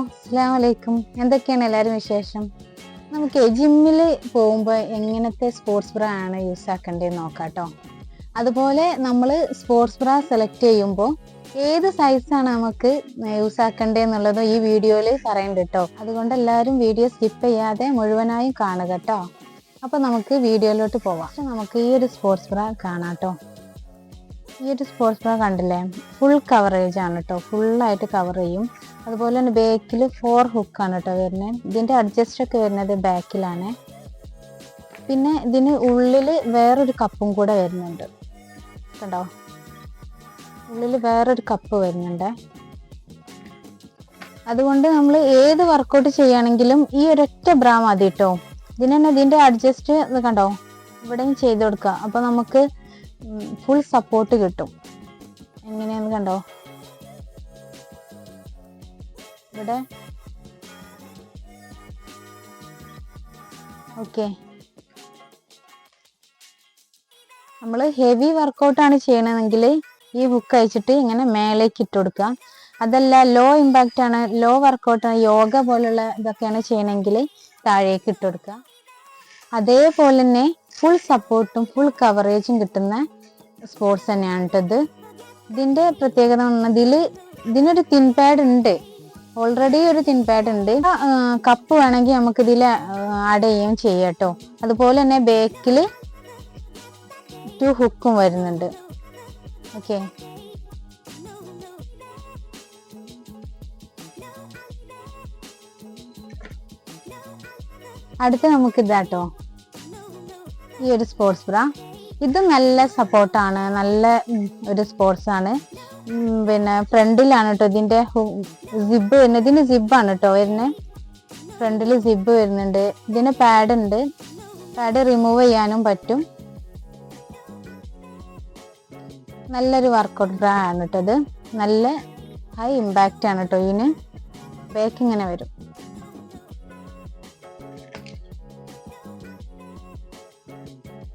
അസ്സാം എന്തൊക്കെയാണ് എല്ലാവരും വിശേഷം? നമുക്ക് ജിമ്മിൽ പോകുമ്പോൾ എങ്ങനത്തെ സ്പോർട്സ് ബ്രാ ആണ് യൂസ് ആക്കേണ്ടത് നോക്കാം കേട്ടോ അതുപോലെ നമ്മൾ സ്പോർട്സ് ബ്രാ സെലക്ട് ചെയ്യുമ്പോൾ ഏത് സൈസാണ് നമുക്ക് യൂസ് ആക്കേണ്ടത് എന്നുള്ളതും ഈ വീഡിയോയിൽ പറയുന്നുണ്ട് കേട്ടോ അതുകൊണ്ട് എല്ലാവരും വീഡിയോ സ്കിപ്പ് ചെയ്യാതെ മുഴുവനായും കാണുക കേട്ടോ അപ്പോൾ നമുക്ക് വീഡിയോയിലോട്ട് പോവാം. നമുക്ക് ഈ ഒരു സ്പോർട്സ് ബ്രാ കാണാം കേട്ടോ ഈ ഒരു സ്പോർട്സ് ബ്രാ കണ്ടില്ലേ? ഫുൾ കവറേജ് ആണ് കേട്ടോ ഫുള്ളായിട്ട് കവർ ചെയ്യും. അതുപോലെ തന്നെ ബാക്കിൽ ഫോർ ഹുക്കാണ് കേട്ടോ വരുന്നത് ഇതിന്റെ അഡ്ജസ്റ്റ് ഒക്കെ വരുന്നത് ബാക്കിലാണ് പിന്നെ ഇതിന് ഉള്ളിൽ വേറൊരു കപ്പും കൂടെ വരുന്നുണ്ട്. കണ്ടോ? ഉള്ളിൽ വേറൊരു കപ്പ് വരുന്നുണ്ട്. അതുകൊണ്ട് നമ്മൾ ഏത് വർക്കൗട്ട് ചെയ്യുകയാണെങ്കിലും ഈ ഒരൊറ്റ ബ്രാ മതി കേട്ടോ ഇതിന് തന്നെ ഇതിന്റെ അഡ്ജസ്റ്റ് കണ്ടോ? ഇവിടെയും ചെയ്ത് കൊടുക്കുക. അപ്പോൾ നമുക്ക് ഫുൾ സപ്പോർട്ട് കിട്ടും. എങ്ങനെയാന്ന് കണ്ടോ? ഇവിടെ. ഓക്കെ നമ്മൾ ഹെവി വർക്കൗട്ടാണ് ചെയ്യണമെങ്കിൽ ഈ ബുക്ക് അയച്ചിട്ട് ഇങ്ങനെ മേലേക്ക് ഇട്ട് കൊടുക്കുക. അതല്ല ലോ ഇമ്പാക്റ്റ് ആണ് ലോ വർക്കൗട്ട് യോഗ പോലുള്ള ഇതൊക്കെയാണ് ചെയ്യണമെങ്കിൽ താഴേക്ക് ഇട്ട് കൊടുക്കുക. അതേപോലെ തന്നെ ഫുൾ സപ്പോർട്ടും ഫുൾ കവറേജും കിട്ടുന്ന സ്പോർട്സ് തന്നെയാണ് കേട്ടത് ഇതിന്റെ പ്രത്യേകത ഇതിൽ ഇതിനൊരു തിൻ പാഡ് ഉണ്ട്. ഓൾറെഡി ഒരു തിൻ പാഡ് ഉണ്ട് കപ്പ് വേണമെങ്കിൽ നമുക്ക് ഇതിൽ ആഡ് ചെയ്യുകയും ചെയ്യാം കേട്ടോ. അതുപോലെ തന്നെ ബേക്കിൽ ടു ഹുക്കും വരുന്നുണ്ട്. ഓക്കെ അടുത്ത നമുക്ക് ഇതാട്ടോ ഈ ഒരു സ്പോർട്സ് ബ്രാ ഇത് നല്ല സപ്പോർട്ടാണ്. നല്ല ഒരു സ്പോർട്സ് ആണ് പിന്നെ ഫ്രണ്ടിലാണ് കേട്ടോ ഇതിന്റെ സിബ് വരുന്നത്. ഇതിന് സിബാണ് കേട്ടോ വരുന്നത് ഫ്രണ്ടിൽ സിബ് വരുന്നുണ്ട്. ഇതിന് പാഡ് ഉണ്ട്. പാഡ് റിമൂവ് ചെയ്യാനും പറ്റും. നല്ലൊരു വർക്കൗട്ട് ബ്രാ ആണ് കേട്ടോ ഇത്. നല്ല ഹൈ ഇമ്പാക്റ്റ് ആണ് കേട്ടോ ഇതിന്. ബാക്ക് ഇങ്ങനെ വരും.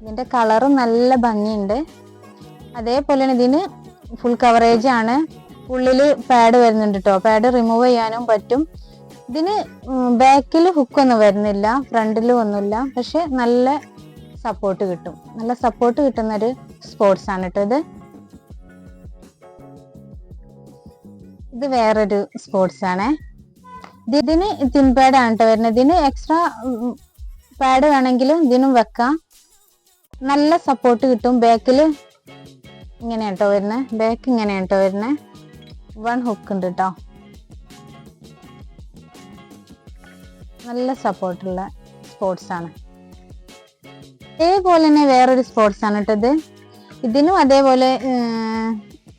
ഇതിന്റെ കളറും നല്ല ഭംഗിയുണ്ട്. അതേപോലെ തന്നെ ഇതിന് ഫുൾ കവറേജ് ആണ്. ഉള്ളിൽ പാഡ് വരുന്നുണ്ട് കേട്ടോ പാഡ് റിമൂവ് ചെയ്യാനും പറ്റും. ഇതിന് ബാക്കിൽ ഹുക്കൊന്നും വരുന്നില്ല ഫ്രണ്ടിലും ഒന്നുമില്ല. പക്ഷെ നല്ല സപ്പോർട്ട് കിട്ടും. നല്ല സപ്പോർട്ട് കിട്ടുന്ന ഒരു സ്പോർട്സ് ആണ് കേട്ടോ ഇത്. ഇത് വേറൊരു സ്പോർട്സ് ആണ്. ഇത് ഇതിന് തിൻ പാഡ് ആണ് കേട്ടോ വരുന്നത്. ഇതിന് എക്സ്ട്രാ പാഡ് വേണമെങ്കിലും ഇതിനും വെക്കാം. നല്ല സപ്പോർട്ട് കിട്ടും. ബാക്കിൽ ഇങ്ങനെ കേട്ടോ വരുന്നത് ബാക്ക് ഇങ്ങനെ കേട്ടോ വരുന്നത് വൺ ഹുക്ക് ഉണ്ട് കേട്ടോ നല്ല സപ്പോർട്ടുള്ള സ്പോർട്സ് ആണ്. അതേപോലെ തന്നെ വേറൊരു സ്പോർട്സ് ആണ് കേട്ടത് ഇത്. ഇതിനും അതേപോലെ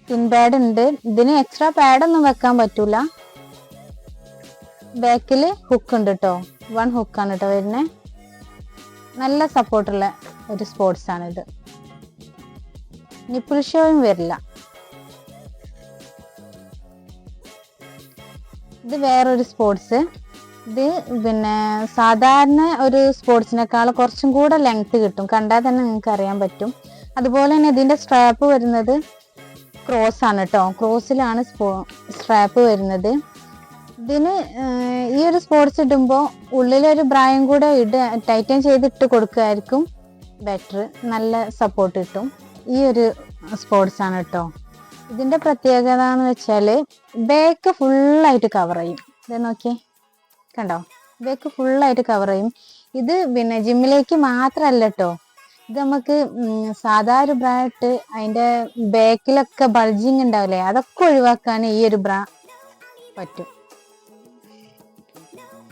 പിൻ പാഡ് ഉണ്ട്. ഇതിന് എക്സ്ട്രാ പാഡൊന്നും വെക്കാൻ പറ്റൂല. ബാക്കിൽ ഹുക്ക് ഉണ്ട് കേട്ടോ വൺ ഹുക്കാണ് കേട്ടോ വരുന്നത് നല്ല സപ്പോർട്ടുള്ള ഒരു സ്പോർട്സ് ആണിത് നിപ്പിൾ ഷോയും വരില്ല. ഇത് വേറൊരു സ്പോർട്സ്. ഇത് പിന്നെ സാധാരണ ഒരു സ്പോർട്സിനേക്കാൾ കുറച്ചും കൂടെ ലെങ്ത് കിട്ടും. കണ്ടാൽ തന്നെ നിങ്ങൾക്ക് അറിയാൻ പറ്റും. അതുപോലെ തന്നെ ഇതിന്റെ സ്ട്രാപ്പ് വരുന്നത് ക്രോസ് ആണ് കേട്ടോ. ക്രോസിലാണ് സ്പോ സ്ട്രാപ്പ് വരുന്നത്. ഇതിന് ഈ ഒരു സ്പോർട്സ് ഇടുമ്പോൾ ഉള്ളിലൊരു ബ്രായം കൂടെ ഇട ടൈറ്റൻ ചെയ്തിട്ട് കൊടുക്കുകയായിരിക്കും ബെറ്റർ നല്ല സപ്പോർട്ട് കിട്ടും. ഈ ഒരു സ്പോർട്സ് ആണ് കേട്ടോ ഇതിന്റെ പ്രത്യേകത എന്ന് വെച്ചാൽ ബാക്ക് ഫുള്ളായിട്ട് കവർ ചെയ്യും. ഇത് നോക്കി കണ്ടോ? ബാക്ക് ഫുള്ളായിട്ട് കവർ ചെയ്യും. ഇത് പിന്നെ ജിമ്മിലേക്ക് മാത്രമല്ല കേട്ടോ ഇത് നമുക്ക് സാധാ ഒരു ബ്രാ ഇട്ട് അതിന്റെ ബാക്കിലൊക്കെ ബൾജിങ് ഉണ്ടാവില്ലേ അതൊക്കെ ഒഴിവാക്കാൻ ഈ ഒരു ബ്രാ പറ്റും.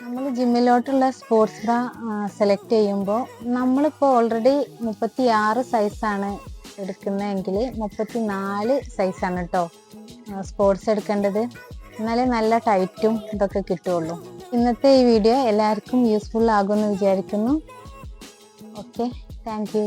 നമ്മൾ ജിമ്മിലോട്ടുള്ള സ്പോർട്സ് ബ്രാ സെലക്ട് ചെയ്യുമ്പോൾ നമ്മളിപ്പോൾ ഓൾറെഡി മുപ്പത്തി ആറ് സൈസാണ് എടുക്കുന്നതെങ്കിൽ മുപ്പത്തി നാല് സൈസാണ് കേട്ടോ സ്പോർട്സ് എടുക്കേണ്ടത്. എന്നാലേ നല്ല ടൈറ്റും ഇതൊക്കെ കിട്ടുള്ളൂ. ഇന്നത്തെ ഈ വീഡിയോ എല്ലാവർക്കും യൂസ്ഫുൾ ആകുമെന്ന് വിചാരിക്കുന്നു. Okay thank